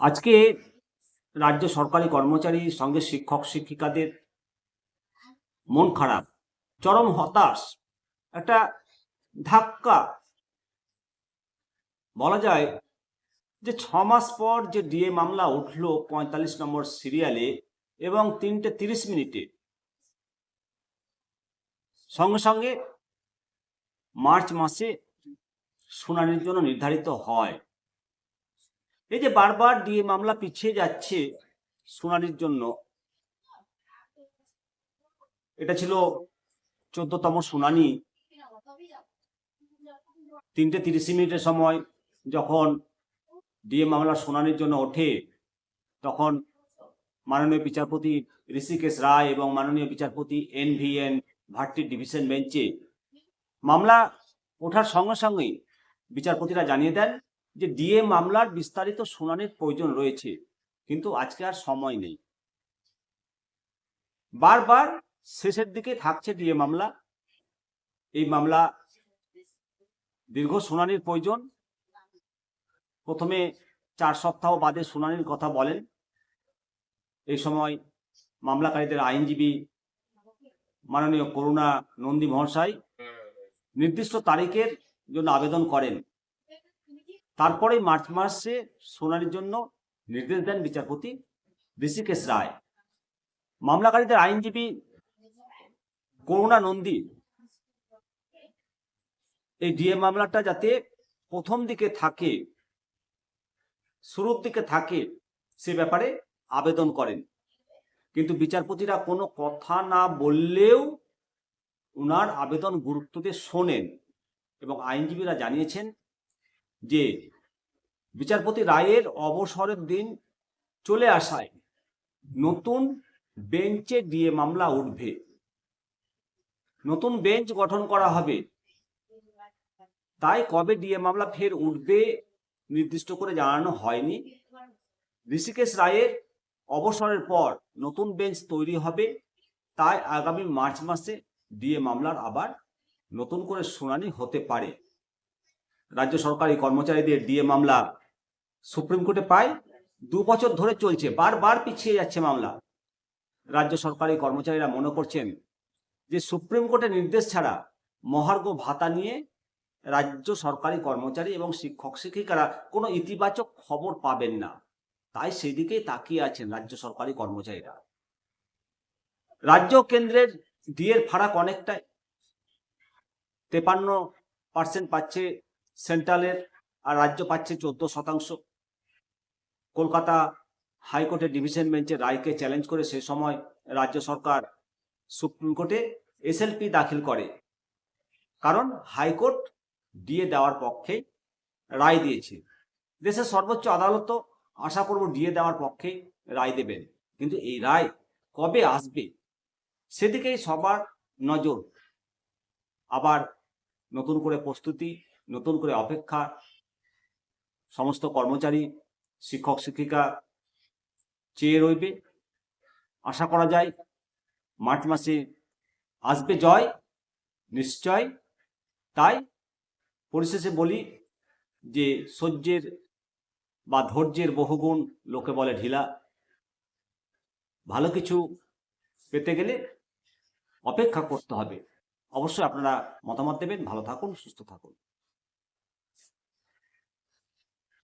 আজকে রাজ্য সরকারি কর্মচারী সঙ্গে শিক্ষক শিক্ষিকাদের মন খারাপ, চরম হতাশ, একটা ধাক্কা। বলা যায় যে ছ মাস পর যে ডিএ মামলা উঠল পঁয়তাল্লিশ নম্বর সিরিয়ালে এবং তিনটে তিরিশ মিনিটে, সঙ্গে সঙ্গে মার্চ মাসে শুনানির জন্য নির্ধারিত হয়। এই যে বারবার ডিএ মামলা পিছিয়ে যাচ্ছে শুনানির জন্য, এটা ছিল চোদ্দতম শুনানি। তিনটে তিরিশ মিনিটের সময় যখন ডিএ মামলা শুনানির জন্য ওঠে, তখন মাননীয় বিচারপতি ঋষিকেশ রায় এবং মাননীয় বিচারপতি এন ভি এন ভাট্টির ডিভিশন বেঞ্চে মামলা ওঠার সঙ্গে সঙ্গেই বিচারপতিরা জানিয়ে দেন যে ডিএ মামলার বিস্তারিত শুনানির প্রয়োজন রয়েছে, কিন্তু আজকে আর সময় নেই। বারবার শেষের দিকে থাকছে ডিএ মামলা। এই মামলা দীর্ঘ শুনানির প্রয়োজন। প্রথমে চার সপ্তাহ বাদে শুনানির কথা বলেন। এই সময় মামলাকারীদের আইনজীবী মাননীয় করুণা নন্দী মহাশয় নির্দিষ্ট তারিখের জন্য আবেদন করেন। তারপরে মার্চ মাসে শুনানির জন্য নির্দেশ দেন বিচারপতি ঋষিকেশ রায়। মামলাকারীদের আইনজীবী করুণা নন্দী, এই ডিএ মামলাটা যাতে প্রথম দিকে থাকে, শুরুর দিকে থাকে, সে ব্যাপারে আবেদন করেন। কিন্তু বিচারপতিরা কোনো কথা না বললেও উনার আবেদন গুরুত্ব দিয়ে শোনেন এবং আইনজীবীরা জানিয়েছেন যে বিচারপতি রায়ের অবসরের দিন চলে আসায় নতুন বেঞ্চে দিয়ে মামলা উঠবে। নতুন বেঞ্চ গঠন করা হবে। তাই কবে ডিএ মামলা ফের উঠবে নির্দিষ্ট করে জানানো হয়নি। ঋষিকেশ রায়ের অবসরের পর নতুন বেঞ্চ তৈরি হবে। তাই আগামী মার্চ মাসে ডিএ মামলার আবার নতুন করে শুনানি হতে পারে। রাজ্য সরকারি কর্মচারীদের ডিএ মামলা সুপ্রিম কোর্টে পায়, দু বছর ধরে চলছে, বারবার পিছিয়ে যাচ্ছে মামলা। রাজ্য সরকারি কর্মচারীরা মনে করছেন যে সুপ্রিম কোর্টের নির্দেশ ছাড়া মহার্ঘ ভাতা নিয়ে রাজ্য সরকারি কর্মচারী এবং শিক্ষক শিক্ষিকারা কোনো ইতিবাচক খবর পাবেন না। তাই সেদিকেই তাকিয়ে আছেন রাজ্য সরকারি কর্মচারীরা। রাজ্য কেন্দ্রের ডিএর ফারাক অনেকটাই তেপান্ন পার্সেন্ট পাচ্ছে সেন্ট্রালের আর রাজ্য পাচ্ছে চোদ্দ শতাংশ। কলকাতা হাইকোর্টের ডিভিশন বেঞ্চের রায়কে চ্যালেঞ্জ করে সে সময় রাজ্য সরকার সুপ্রিম কোর্টে এসএলপি দাখিল করে। কারণ হাইকোর্ট ডিএ দেওয়ার পক্ষে রায় দিয়েছে। দেশের সর্বোচ্চ আদালত আশা করব ডিএ দেওয়ার পক্ষে রায় দেবেন। কিন্তু এই রায় কবে আসবে, সেদিকেই সবার নজর। আবার নতুন করে প্রস্তুতি নতুন করে অপেক্ষা, সমস্ত কর্মচারী, শিক্ষক, শিক্ষিকা চেয়ে রইবে। আশা করা যায় মার্চ মাসে আসবে জয়, নিশ্চয়। তাই পরিশেষে বলি যে সহ্যের বা ধৈর্যের বহুগুণ লোকে বলে ঢিলা। ভালো কিছু পেতে গেলে অপেক্ষা করতে হবে। অবশ্যই আপনারা মতামত দেবেন। ভালো থাকুন, সুস্থ থাকুন।